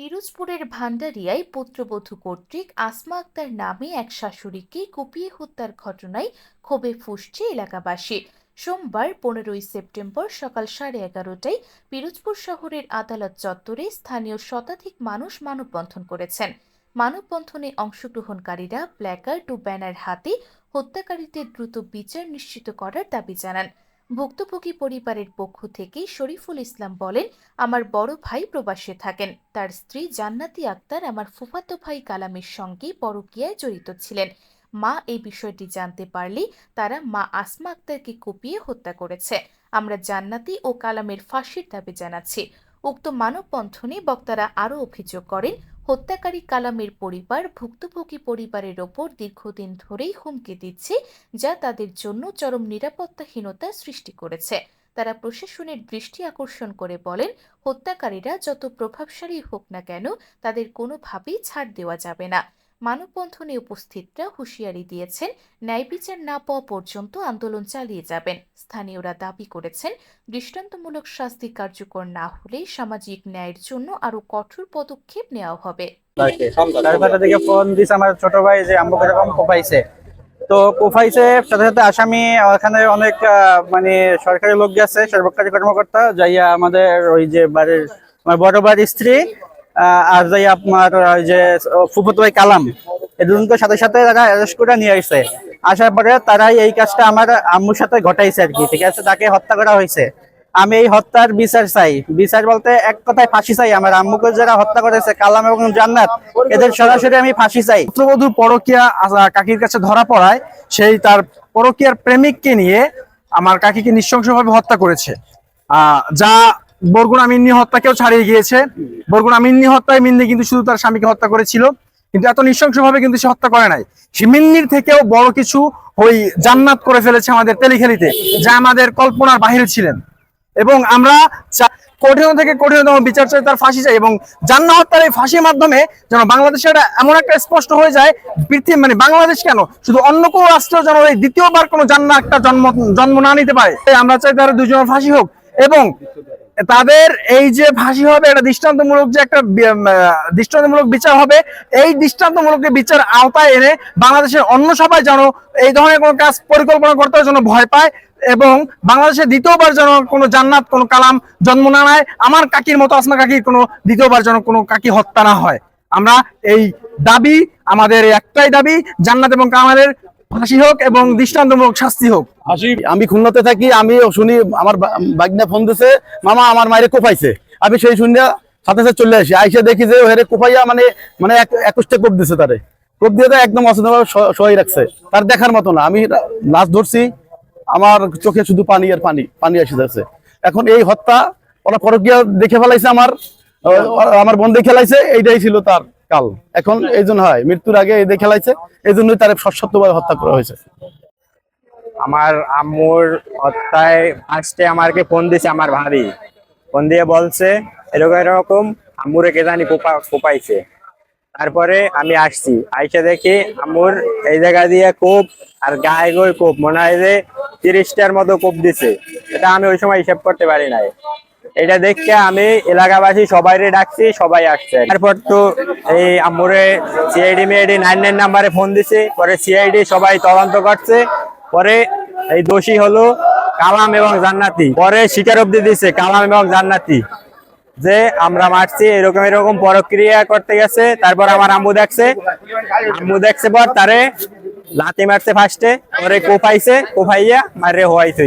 পিরোজপুরের ভান্ডারিয়ায় পুত্রবধূ কর্তৃক আসমা আক্তার নামে এক শাশুড়িকে কুপিয়ে হত্যার ঘটনায় ক্ষোভে ফুঁসছে এলাকাবাসী। সোমবার পনেরোই সেপ্টেম্বর সকাল সাড়ে এগারোটায় পিরোজপুর শহরের আদালত চত্বরে স্থানীয় শতাধিক মানুষ মানববন্ধন করেছেন। মানববন্ধনে অংশগ্রহণকারীরা প্ল্যাকার্ড ও ব্যানার হাতে হত্যাকারীদের দ্রুত বিচার নিশ্চিত করার দাবি জানান। ভুক্তভোগী পরিবারের পক্ষ থেকে শরীফুল ইসলাম বলেন, আমার বড় ভাই প্রবাসে থাকেন। তার স্ত্রী জান্নাতি আক্তার আমার ফুফাতো ভাই কালামের সঙ্গে পরকীয়ায় জড়িত ছিলেন। মা এই বিষয়টি জানতে পারলেই তারা মা আসমা আক্তারকে কুপিয়ে হত্যা করেছে। আমরা জান্নাতি ও কালামের ফাঁসির দাবি জানাচ্ছি। উক্ত মানববন্ধনে বক্তারা আরও অভিযোগ করেন হত্যাকারী কালামের পরিবার ভুক্তভোগী পরিবারের ওপর দীর্ঘদিন ধরেই হুমকি দিচ্ছে, যা তাদের জন্য চরম নিরাপত্তাহীনতা সৃষ্টি করেছে। তারা প্রশাসনের দৃষ্টি আকর্ষণ করে বলেন, হত্যাকারীরা যত প্রভাবশালী হোক না কেন, তাদের কোনোভাবেই ছাড় দেওয়া যাবে না। মানববন্ধনে উপস্থিতরা হুঁশিয়ারি দিয়েছেন ন্যায় বিচার না পাওয়া পর্যন্ত আন্দোলন চালিয়ে যাবেন। স্থানীয়রা দাবি করেছেন দৃষ্টান্তমূলক শাস্তি কার্যকর না হলে সামাজিক ন্যায়ের জন্য আরও কঠোর পদক্ষেপ নেওয়া হবে। থেকে ফোন দিছে আমার ছোট ভাই যে এরকম কোপাইছে। তো কোপাইছে সাথে সাথে আসামি ওখানে অনেক আহ, মানে সরকারি লোক গেছে সরকারি কর্মকর্তা যাইয়া আমাদের ওই যে বাড়ির আমার বড় বাড়ির স্ত্রী আর যাই আপনার যে ফুফুত কালাম এই দুজনকে সাথে সাথে তারা অ্যারেস্ট নিয়ে আসছে। আসার পরে তারাই এই কাজটা আমার আম্মুর সাথে ঘটাইছে আর কি ঠিক আছে? তাকে হত্যা করা হয়েছে। আমি এই হত্যার বিচার চাই। বিচার বলতে এক কথায় ফাঁসি চাই। আমার আম্মুকে যারা হত্যা করেছে কালাম এবং জান্নাত এদের সরাসরি আমি ফাঁসি চাই। পুত্রবধূর পরকিয়া কাকির কাছে ধরা পড়ায় সেই তার পরকিয়ার প্রেমিককে নিয়ে আমার কাকিকে নৃশংসভাবে হত্যা করেছে। আহ, যা বরগুনা মিন্নি হত্যাকেও ছাড়িয়ে গিয়েছে। বরগুনা মিন্নি হত্যায় মিন্নি কিন্তু শুধু তার স্বামীকে হত্যা করেছিল, কিন্তু এত নৃশংসভাবে কিন্তু সে হত্যা করে নাই। সে মিন্নির থেকেও বড় কিছু ওই জান্নাত করে ফেলেছে আমাদের তেলিখেলিতে, যা আমাদের কল্পনার বাহিরে ছিলেন। এবং আমরা কঠিন থেকে কঠিনতম বিচার চাই তার ফাঁসি চাই এবং জান্না হত্যার এই ফাঁসির মাধ্যমে যেন বাংলাদেশে এটা এমন একটা স্পষ্ট হয়ে যায়, পৃথিবী মানে বাংলাদেশ কেন? শুধু অন্য কোনো রাষ্ট্র যেন এই দ্বিতীয়বার কোনো জান্না একটা জন্ম জন্ম না নিতে পারে। আমরা চাই তারা দুজনের ফাঁসি হোক এবং তাদের এই যে ফাঁসি হবে, এটা দৃষ্টান্তমূলক যে একটা দৃষ্টান্তমূলক বিচার হবে, এই দৃষ্টান্তমূলক বিচার আওতায় এনে বাংলাদেশের অন্য সবাই যেন এই ধরনের কোনো কাজ পরিকল্পনা করতে যেন ভয় পায় এবং বাংলাদেশে দ্বিতীয়বার যেন কোনো জান্নাত, কোনো কালাম জন্ম না নেয়। আমার কাকির মতো, আসমা কাকির কোনো দ্বিতীয়বার যেন কোনো কাকি হত্যা না হয়। আমরা এই দাবি, আমাদের একটাই দাবি, জান্নাত এবং কামালের ফাঁসি হোক এবং দৃষ্টান্তমূলক শাস্তি হোক। আমি খুলনাতে থাকি আমি শুনি আমার বাগনা ফোন দিছে মামা আমার মায়ের কোপাইছে আমি সেই শুনিয়া সাথে সাথে চলে আসি আইসে দেখি যে হেরে কোপাইয়া মানে মানে এক- একুশটা কোপ দিছে তারে। কোপ দিয়ে তো একদম অচেতনভাবে সহায় রাখছে। তার দেখার মতো না। আমি লাশ ধরছি আমার চোখে শুধু পানি আর পানি পানি এসে যাচ্ছে। এখন এই হত্যা ওরা পরকিয়া দেখে ফেলাইছে আমার আমার বোন দেখে ফেলাইছে এইটাই ছিল তার কাল। এখন এই জন্য হয়, মৃত্যুর আগে এই খেলাইছে, এই জন্যই তার সশব্দভাবে হত্যা করা হয়েছে। আমার আম্মুর হত্যায় ফার্স্টে আমাকে ফোন দিছে, আমার ভাবি। ফোন দিয়ে বলছে, এরকম এরকম, আম্মুরে কে জানি কোপা, কোপাইছে। তারপরে আমি আসছি, আইসা দেখি আম্মুর এই জায়গা দিয়ে কোপ আর গায়ে গই কোপ, মনে হয় যে তিরিশটার মতো কোপ দিছে। এটা আমি ওই সময় হিসাব করতে পারি নাই। এটা দেখে আমি এলাকাবাসী সবাইরে ডাকছি, সবাই আসছে। তারপর তো এই আম্মুরে সিআইডি মিআইডি নাইন নাইন নাম্বারে ফোন দিছে। পরে সিআইডি সবাই তদন্ত করছে। পরে এই দোষী হলো কালাম এবং জান্নাতি। পরে স্বীকারোক্তি দিছে কালাম এবং জান্নাতি যে আমরা মারছি, এরকম এরকম প্রক্রিয়া করতে গেছে। তারপর আমার আম্মু দেখছে। আম্মু দেখছে পর তারে লাতি মারছে ফার্স্টে পরে কোপাইছে কোপাইয়া মারে হওয়াইছে।